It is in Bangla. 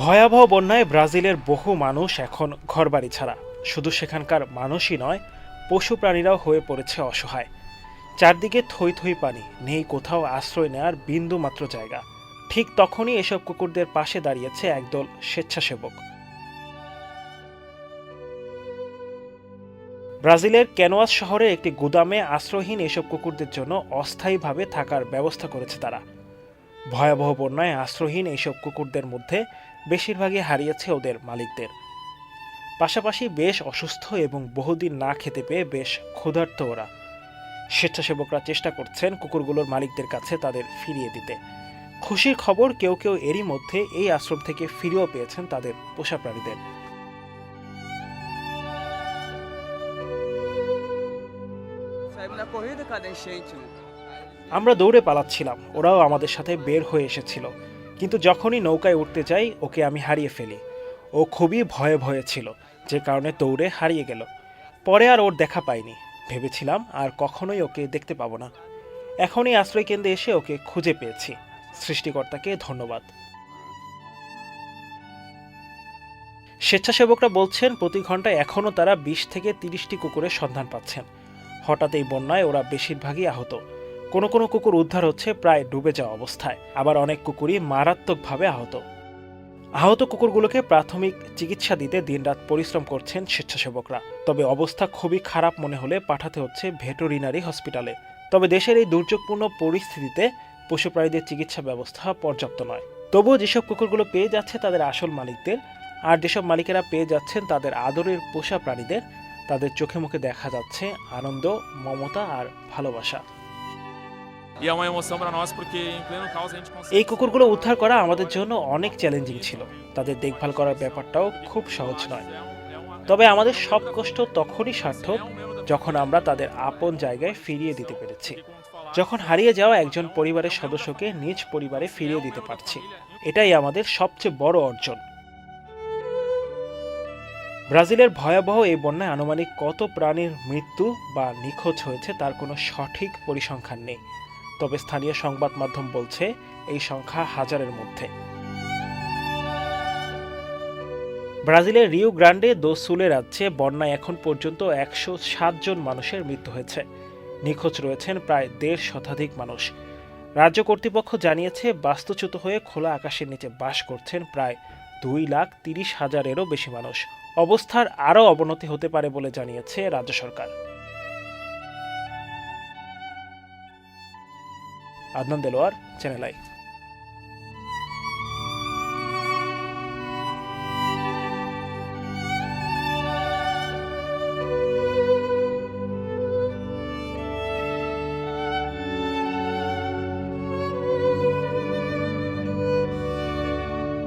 ভয়াবহ বন্যায় ব্রাজিলের বহু মানুষ এখন ঘরবাড়ি ছাড়া। শুধু সেখানকার মানুষই নয়, পশু প্রাণীরাও হয়ে পড়েছে অসহায়। চারদিকে থই থই পানি, নেই কোথাও আশ্রয় নেওয়ার বিন্দু মাত্র জায়গা। ঠিক তখনই এসব কুকুরদের পাশে দাঁড়িয়েছে একদল স্বেচ্ছাসেবক। ব্রাজিলের ক্যানোয়াস শহরে একটি গুদামে আশ্রয়হীন এসব কুকুরদের জন্য অস্থায়ীভাবে থাকার ব্যবস্থা করেছে তারা। ভয়াবহ বন্যায় আশ্রয়হীন এইসব কুকুরদের মধ্যে বেশিরভাগই হারিয়েছে ওদের মালিকদের। পাশাপাশি বেশ অসুস্থ এবং বহুদিন না খেতে পেয়ে বেশ ক্ষুধার্ত ওরা। স্বেচ্ছাসেবকরা চেষ্টা করছেন কুকুরগুলোর মালিকদের কাছে তাদের ফিরিয়ে দিতে। খুশির খবর কেউ কেউ এরই মধ্যে এই আশ্রম থেকে ফিরেও পেয়েছেন তাদের পোষা প্রাণীদের? আমরা দৌড়ে পালাচ্ছিলাম। ওরাও আমাদের সাথে বের হয়ে এসেছিল। কিন্তু যখনই নৌকায় উঠতে যাই, ওকে আমি হারিয়ে ফেলি। ও খুবই ভয়ে ভয়ে ছিল, যে কারণে দৌড়ে হারিয়ে গেল। পরে আর ওর দেখা পাইনি। ভেবেছিলাম, আর কখনোই ওকে দেখতে পাবো না। এখনই আশ্রয় কেন্দ্রে এসে ওকে খুঁজে পেয়েছি। সৃষ্টিকর্তাকে ধন্যবাদ। স্বেচ্ছাসেবকরা বলছেন, প্রতি ঘন্টায় এখনও তারা বিশ থেকে তিরিশটি কুকুরের সন্ধান পাচ্ছেন। হঠাৎ এই বন্যায় ওরা বেশিরভাগই আহত। কোনো কোনো কুকুর উদ্ধার হচ্ছে প্রায় ডুবে যাওয়া অবস্থায়। আবার অনেক কুকুরই মারাত্মকভাবে আহত। আহত কুকুরগুলোকে প্রাথমিক চিকিৎসা দিতে দিনরাত পরিশ্রম করছেন স্বেচ্ছাসেবকরা। তবে অবস্থা খুবই খারাপ মনে হলে পাঠাতে হচ্ছে ভেটোরিনারি হসপিটালে। তবে দেশের এই দুর্যোগপূর্ণ পরিস্থিতিতে পশুপ্রাণীদের চিকিৎসা ব্যবস্থা পর্যাপ্ত নয়। তবুও যেসব কুকুরগুলো পেয়ে যাচ্ছে তাদের আসল মালিকদের, আর যেসব মালিকেরা পেয়ে যাচ্ছেন তাদের আদরের পোষা প্রাণীদের, তাদের চোখে মুখে দেখা যাচ্ছে আনন্দ, মমতা আর ভালোবাসা। এই কুকুরগুলো উদ্ধার করা আমাদের জন্য অনেক চ্যালেঞ্জিং ছিল। তাদের দেখভাল করার ব্যাপারটাও খুব সহজ নয়। তবে আমাদের সব কষ্ট তখনই সার্থক যখন আমরা তাদের আপন জায়গায় ফিরিয়ে দিতে পেরেছি। যখন হারিয়ে যাওয়া একজন পরিবারের সদস্যকে নিজ পরিবারে ফিরিয়ে দিতে পারছি। এটাই আমাদের সবচেয়ে বড় অর্জন। ব্রাজিলের ভয়াবহ এই বন্যায় আনুমানিক কত প্রাণীর মৃত্যু বা নিখোঁজ হয়েছে তার কোনো সঠিক পরিসংখ্যান নেই। তবে স্থানীয় সংবাদ মাধ্যম বলছে, এই সংখ্যা হাজারের মধ্যে। ব্রাজিলের রিও গ্রান্ডে দো সুলে রাজ্যে বন্যায় এখন পর্যন্ত একশো জন মানুষের মৃত্যু হয়েছে। নিখোঁজ রয়েছেন প্রায় দেড় শতাধিক মানুষ। রাজ্য কর্তৃপক্ষ জানিয়েছে, বাস্তুচ্যুত হয়ে খোলা আকাশের নিচে বাস করছেন প্রায় দুই লাখ তিরিশ হাজারেরও বেশি মানুষ। অবস্থার আরও অবনতি হতে পারে বলে জানিয়েছে রাজ্য সরকার। Adnan Deloar, Channel I.